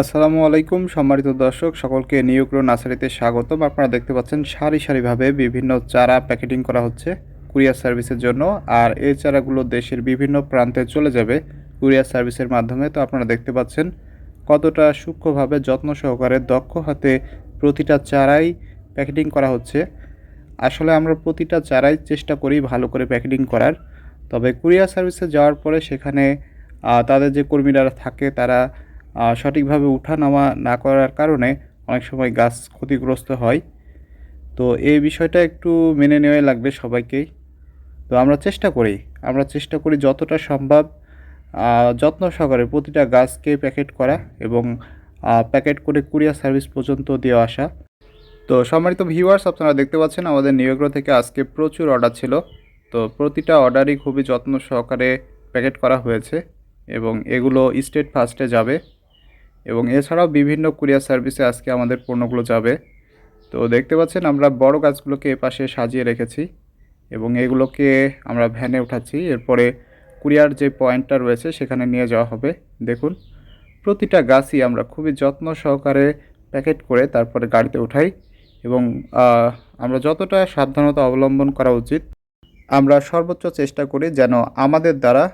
আসসালামু আলাইকুম, সম্মানিত দর্শক, সকলকে নিয়োগ্র নার্সারিতে স্বাগতম। আপনারা দেখতে পাচ্ছেন সারি সারিভাবে বিভিন্ন চারা প্যাকেটিং করা হচ্ছে কুরিয়ার সার্ভিসের জন্য। আর এই চারাগুলো দেশের বিভিন্ন প্রান্তে চলে যাবে কুরিয়ার সার্ভিসের মাধ্যমে। তো আপনারা দেখতে পাচ্ছেন কতটা সূক্ষ্মভাবে যত্ন সহকারে দক্ষ হাতে প্রতিটা চারাই প্যাকেটিং করা হচ্ছে। আসলে আমরা প্রতিটা চারাই চেষ্টা করি ভালো করে প্যাকেটিং করার। তবে কুরিয়ার সার্ভিসে যাওয়ার পরে সেখানে তাদের যে কর্মীরা থাকে তারা আহ, উঠা নামা না করার কারণে অনেক সময় গাছ ক্ষতিগ্রস্ত হয়। তো এই বিষয়টা একটু মেনে নেওয়াই লাগবে সবাইকেই তো আমরা চেষ্টা করি আমরা চেষ্টা করি যতটা সম্ভব যত্ন সহকারে প্রতিটা গাছকে প্যাকেট করা এবং প্যাকেট করে কুরিয়ার সার্ভিস পর্যন্ত দিয়ে আসা। তো সম্মানিত ভিউয়ার্স আপনারা দেখতে পাচ্ছেন আমাদের নিয়োগ্র থেকে আজকে প্রচুর অর্ডার ছিল। তো প্রতিটা অর্ডারই খুবই যত্ন সহকারে প্যাকেট করা হয়েছে এবং এগুলো স্টেট ফার্স্টে যাবে। এবং এছাড়াও বিভিন্ন কুরিয়ার সার্ভিসে আজকে আমাদের পণ্যগুলো যাবে। তো দেখতে পাচ্ছেন, আমরা বড় গাছগুলোকে এপাশে সাজিয়ে রেখেছি এবং এগুলোকে আমরা ভ্যানে উঠাচ্ছি। এরপরে কুরিয়ার যে পয়েন্টটা রয়েছে, সেখানে নিয়ে যাওয়া হবে। দেখুন, প্রতিটা গাছই আমরা খুবই যত্ন সহকারে প্যাকেট করে তারপরে গাড়িতে উঠাই এবং আমরা যতটা সাবধানতা অবলম্বন করা উচিত, আমরা সর্বোচ্চ চেষ্টা করি যেন আমাদের দ্বারা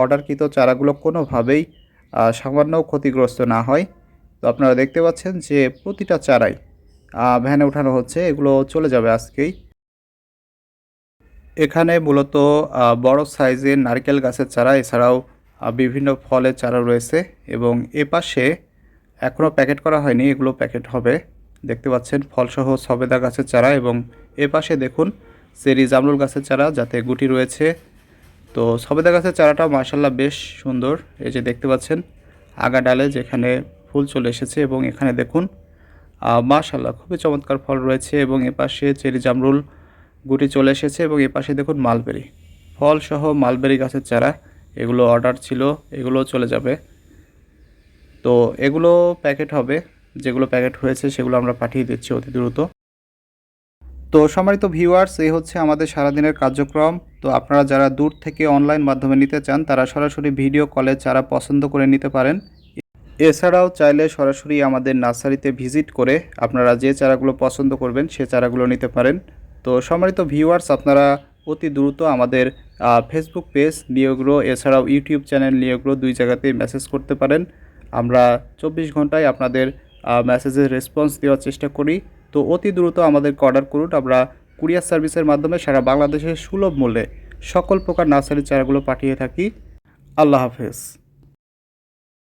অর্ডারকৃত চারাগুলো কোনোভাবেই সামান্য ক্ষতিগ্রস্ত না হয়। তো আপনারা দেখতে পাচ্ছেন যে প্রতিটা চারাই ভ্যানে ওঠানো হচ্ছে, এগুলো চলে যাবে আজকেই। এখানে মূলত বড় সাইজের নারকেল গাছের চারা, এছাড়াও বিভিন্ন ফলের চারা রয়েছে এবং এ পাশে এখনও প্যাকেট করা হয়নি, এগুলো প্যাকেট হবে। দেখতে পাচ্ছেন ফলসহ সবেদা গাছের চারা এবং এ পাশে দেখুন, সেরি জামরুল গাছের চারা, যাতে গুটি রয়েছে। তো সবেদা গাছের চারাটা মার্শাল্লাহ বেশ সুন্দর। এই যে দেখতে পাচ্ছেন, আগা ডালে যেখানে ফুল চলে এসেছে এবং এখানে দেখুন মার্শাল্লাহ খুবই চমৎকার ফল রয়েছে এবং এপাশে চেরি জামরুল গুটি চলে এসেছে এবং এপাশে দেখুন মালবেরি। ফল সহ মালবেরি গাছের চারা, এগুলো অর্ডার ছিল এগুলো চলে যাবে। তো এগুলো প্যাকেট হবে, যেগুলো প্যাকেট হয়েছে সেগুলো আমরা পাঠিয়ে দিচ্ছি অতি দ্রুত। তো সম্মানিত ভিউয়ার্স এই হচ্ছে আমাদের সারাদিনের কার্যক্রম। তো আপনারা যারা দূর থেকে অনলাইন মাধ্যমে নিতে চান, তারা সরাসরি ভিডিও কলে চারা পছন্দ করে নিতে পারেন। এছাড়াও চাইলে সরাসরি আমাদের নার্সারিতে ভিজিট করে আপনারা যে চারাগুলো পছন্দ করবেন, সে চারাগুলো নিতে পারেন। তো সম্মানিত ভিউয়ার্স আপনারা অতি দ্রুত আমাদের ফেসবুক পেজ নিয়োগ্র এছাড়াও ইউটিউব চ্যানেল নিয়োগ্র দুই জায়গাতেই মেসেজ করতে পারেন। আমরা চব্বিশ ঘন্টায় আপনাদের মেসেজের রেসপন্স দেওয়ার চেষ্টা করি। তো অতি দ্রুত আমাদেরকে অর্ডার করুন। আমরা কুরিয়ার সার্ভিসের মাধ্যমে সারা বাংলাদেশের সুলভ মূল্যে সকল প্রকার নার্সারি চারাগুলো পাঠিয়ে থাকি। আল্লাহ হাফেজ।